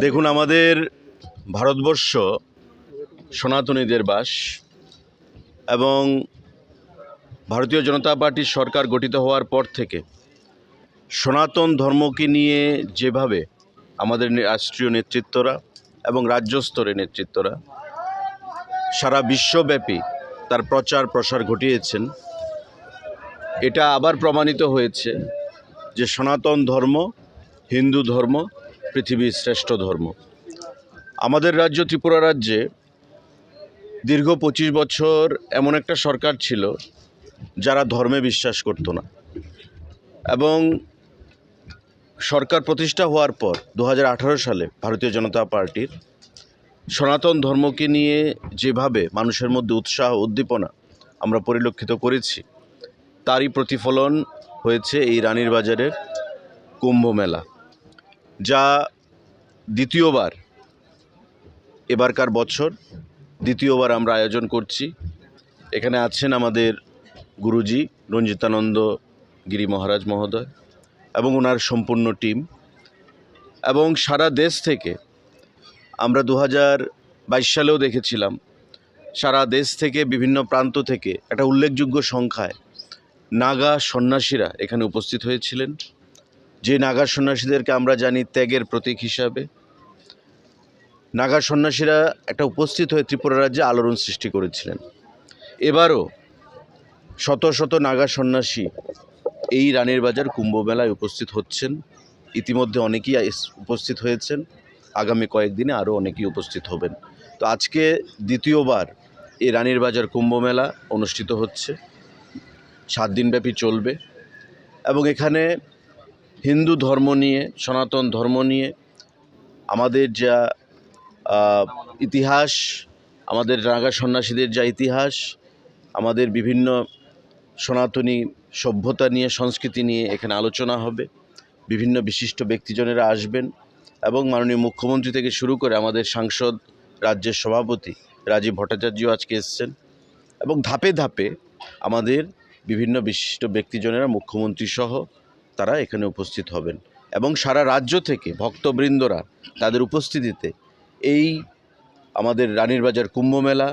দেখুন, আমাদের ভারতবর্ষ সনাতনীদের বাস এবং ভারতীয় জনতা পার্টির সরকার গঠিত হওয়ার পর থেকে সনাতন ধর্মকে নিয়ে যেভাবে আমাদের রাষ্ট্রীয় নেতৃত্বরা এবং রাজ্য স্তরের নেতৃত্বরা সারা বিশ্বব্যাপী তার প্রচার প্রসার ঘটিয়েছেন এটা আবার প্রমাণিত হয়েছে যে সনাতন ধর্ম, হিন্দু ধর্ম, পৃথিবীর শ্রেষ্ঠ ধর্ম। আমাদের রাজ্য ত্রিপুরা রাজ্যে দীর্ঘ পঁচিশ বছর এমন একটা সরকার ছিল যারা ধর্মে বিশ্বাস করত না। এবং সরকার প্রতিষ্ঠা হওয়ার পর দু হাজার আঠারো সালে ভারতীয় জনতা পার্টির সনাতন ধর্মকে নিয়ে যেভাবে মানুষের মধ্যে উৎসাহ, উদ্দীপনা আমরা পরিলক্ষিত করেছি তারই প্রতিফলন হয়েছে এই রানীর বাজারের কুম্ভ মেলা, যা দ্বিতীয়বার, এবারকার বছর দ্বিতীয়বার আমরা আয়োজন করছি। এখানে আছেন আমাদের গুরুজি রঞ্জিতানন্দ গিরি মহারাজ মহোদয় এবং ওনার সম্পূর্ণ টিম এবং সারা দেশ থেকে আমরা দু হাজার বাইশ সালেও দেখেছিলাম, সারা দেশ থেকে বিভিন্ন প্রান্ত থেকে একটা উল্লেখযোগ্য সংখ্যায় নাগা সন্ন্যাসীরা এখানে উপস্থিত হয়েছিলেন। যে নাগা সন্ন্যাসীদেরকে আমরা জানি ত্যাগের প্রতীক হিসাবে। নাগা সন্ন্যাসীরা একটা উপস্থিত হয়ে ত্রিপুরা রাজ্যে আলোড়ন সৃষ্টি করেছিলেন। এবারও শত শত নাগা সন্ন্যাসী এই রানীর বাজার কুম্ভ মেলায় উপস্থিত হচ্ছেন। ইতিমধ্যে অনেকেই উপস্থিত হয়েছেন। আগামী কয়েকদিনে আরও অনেকেই উপস্থিত হবেন। তো আজকে দ্বিতীয়বার এই রানীর বাজার কুম্ভ মেলা অনুষ্ঠিত হচ্ছে। সাত দিনব্যাপী চলবে এবং এখানে হিন্দু ধর্ম নিয়ে, সনাতন ধর্ম নিয়ে আমাদের যা ইতিহাস, আমাদের নাগা সন্ন্যাসীদের যা ইতিহাস, আমাদের বিভিন্ন সনাতনী সভ্যতা নিয়ে, সংস্কৃতি নিয়ে এখানে আলোচনা হবে। বিভিন্ন বিশিষ্ট ব্যক্তিজনেরা আসবেন এবং মাননীয় মুখ্যমন্ত্রী থেকে শুরু করে আমাদের সাংসদ, রাজ্যের সভাপতি রাজীব ভট্টাচার্য আজকে এসছেন এবং ধাপে ধাপে আমাদের বিভিন্ন বিশিষ্ট ব্যক্তিজনেরা মুখ্যমন্ত্রী সহ তারা এখানে উপস্থিত হবেন। এবং সারা রাজ্য থেকে ভক্তবৃন্দরা তাদের উপস্থিতিতে এই আমাদের রানীর বাজার কুম্ভ মেলা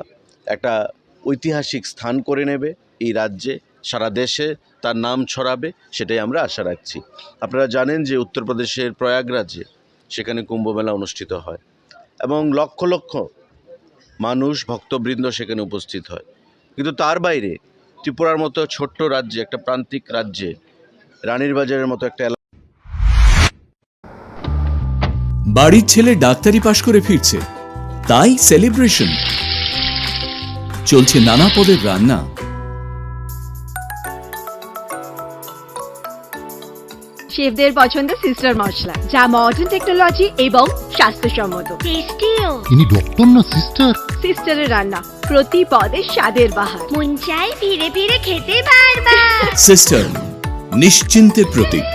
একটা ঐতিহাসিক স্থান করে নেবে। এই রাজ্যে, সারা দেশে তার নাম ছড়াবে, সেটাই আমরা আশা রাখছি। আপনারা জানেন যে উত্তরপ্রদেশের প্রয়াগরাজে সেখানে কুম্ভ মেলা অনুষ্ঠিত হয়। এবং লক্ষ লক্ষ মানুষ, ভক্তবৃন্দ সেখানে উপস্থিত হয়। কিন্তু তার বাইরে ত্রিপুরার মতো ছোট্ট রাজ্যে একটা প্রান্তিক রাজ্যে রানীর বাজারের মতো একটা বাড়ির ছেলে ডাক্তারি পাশ করে ফিরছে। তাই সেলিব্রেশন চলছে নানা পদের রান্না। শেফদের পছন্দ সিস্টার মশলা যা মডার্ন টেকনোলজি এবং স্বাস্থ্যসম্মত। টেস্টিও ইনি ডক্টর না সিস্টার সিস্টারের রান্না। প্রতি পদে স্বাদের বাহার। মন চাই ফিরে ফিরে খেতে পারবা সিস্টার নিশ্চিন্তের প্রতীক।